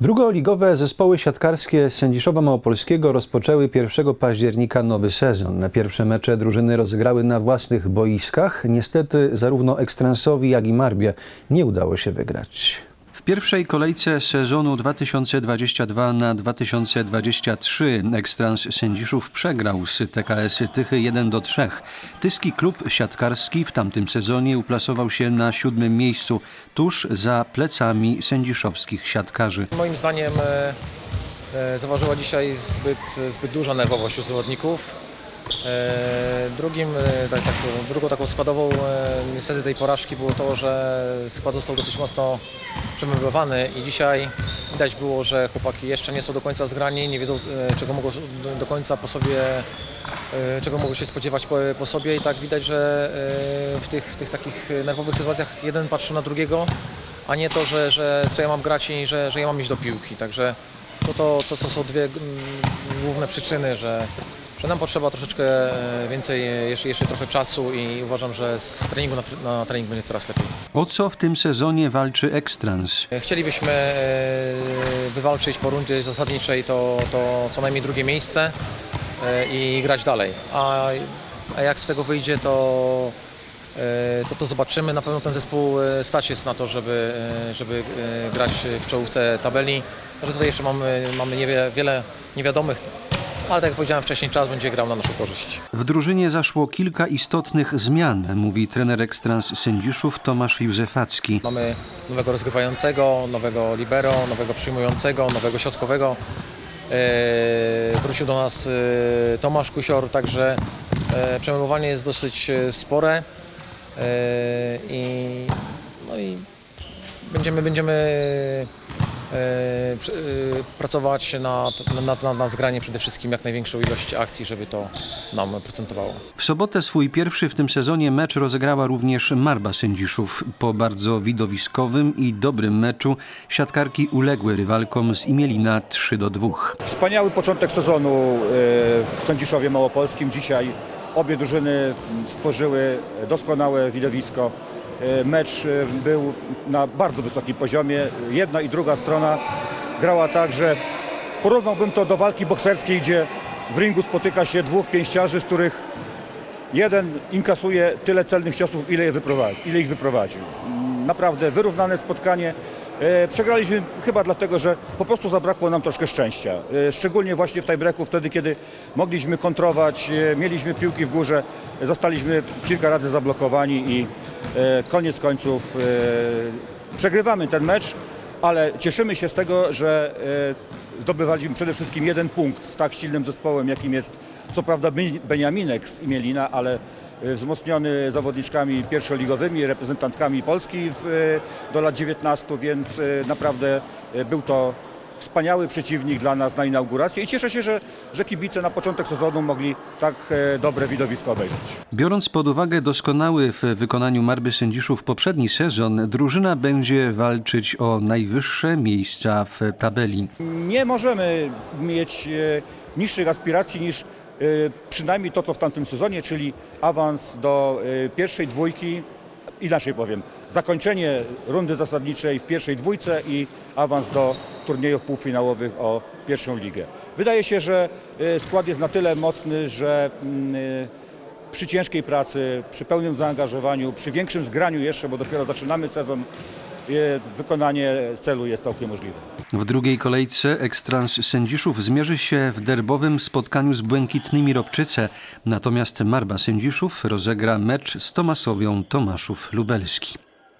Drugoligowe zespoły siatkarskie Sędziszowa Małopolskiego rozpoczęły 1 października nowy sezon. Na pierwsze mecze drużyny rozegrały na własnych boiskach. Niestety zarówno Ekstransowi, jak i Marbie nie udało się wygrać. W pierwszej kolejce sezonu 2022 na 2023 Ekstrans Sędziszów przegrał z TKS Tychy 1 do 3. Tyski klub siatkarski w tamtym sezonie uplasował się na siódmym miejscu, tuż za plecami sędziszowskich siatkarzy. Moim zdaniem e, e, dzisiaj zbyt, zbyt duża nerwowość u zawodników. E, Drugim, e, tak, tak, drugą taką składową e, niestety tej porażki było to, że skład został dosyć mocno przemeblowany i dzisiaj widać było, że chłopaki jeszcze nie są do końca zgrani, nie wiedzą czego mogą do- końca po sobie, czego mogą się spodziewać po, po sobie i tak widać, że w tych, w tych takich nerwowych sytuacjach jeden patrzy na drugiego, a nie to, że, że co ja mam grać i że, że ja mam iść do piłki. Także to, to, to co są dwie mm, główne przyczyny, że, że nam potrzeba troszeczkę e, więcej, e, jeszcze, jeszcze trochę czasu i uważam, że z treningu na, na trening będzie coraz lepiej. O co w tym sezonie walczy Ekstrans? E, Chcielibyśmy wywalczyć po rundzie zasadniczej to, to co najmniej drugie miejsce i grać dalej. A, a jak z tego wyjdzie, to, to to zobaczymy. Na pewno ten zespół stać jest na to, żeby, żeby grać w czołówce tabeli. Że tutaj jeszcze mamy, mamy niewiele, wiele niewiadomych, ale tak jak powiedziałem wcześniej, czas będzie grał na naszą korzyść. W drużynie zaszło kilka istotnych zmian, mówi trener Ekstrans Sędziszów Tomasz Józefacki. Mamy nowego rozgrywającego, nowego libero, nowego przyjmującego, nowego środkowego. E, wrócił do nas e, Tomasz Kusior, także e, jest dosyć e, spore. E, i, no i będziemy, będziemy pracować nad, nad, nad, nad zgraniem przede wszystkim jak największą ilość akcji, żeby to nam procentowało. W sobotę swój pierwszy w tym sezonie mecz rozegrała również Marba Sędziszów. Po bardzo widowiskowym i dobrym meczu siatkarki uległy rywalkom z Imielina 3 do 2. Wspaniały początek sezonu e, w Sędziszowie Małopolskim. Dzisiaj obie drużyny stworzyły doskonałe widowisko. E, Mecz e, był na bardzo wysokim poziomie. Jedna i druga strona grała tak, że porównałbym to do walki bokserskiej, gdzie w ringu spotyka się dwóch pięściarzy, z których jeden inkasuje tyle celnych ciosów, ile, je wyprowadzi, ile ich wyprowadził. Naprawdę wyrównane spotkanie. E, Przegraliśmy chyba dlatego, że po prostu zabrakło nam troszkę szczęścia. Szczególnie właśnie w tiebreaku, wtedy kiedy mogliśmy kontrować, mieliśmy piłki w górze, zostaliśmy kilka razy zablokowani i koniec końców e, przegrywamy ten mecz, ale cieszymy się z tego, że e, zdobywaliśmy przede wszystkim jeden punkt z tak silnym zespołem, jakim jest co prawda Ben- Beniaminek z Imielina, ale e, wzmocniony zawodniczkami pierwszoligowymi, reprezentantkami Polski w, e, do lat 19, więc e, naprawdę e, był to wspaniały przeciwnik dla nas na inaugurację i cieszę się, że, że kibice na początek sezonu mogli tak e, dobre widowisko obejrzeć. Biorąc pod uwagę doskonały w wykonaniu Marby Sędziszów poprzedni sezon, drużyna będzie walczyć o najwyższe miejsca w tabeli. nie możemy mieć e, niższych aspiracji niż e, przynajmniej to, co w tamtym sezonie, czyli awans do pierwszej dwójki, inaczej powiem, zakończenie rundy zasadniczej w pierwszej dwójce i awans do turniejów półfinałowych o pierwszą ligę. Wydaje się, że e, skład jest na tyle mocny, że e, przy ciężkiej pracy, przy pełnym zaangażowaniu, przy większym zgraniu jeszcze, bo dopiero zaczynamy sezon, e, wykonanie celu jest całkiem możliwe. W drugiej kolejce Ekstrans Sędziszów zmierzy się w derbowym spotkaniu z Błękitnymi Robczyce, natomiast Marba Sędziszów rozegra mecz z Tomasowią Tomaszów Lubelski.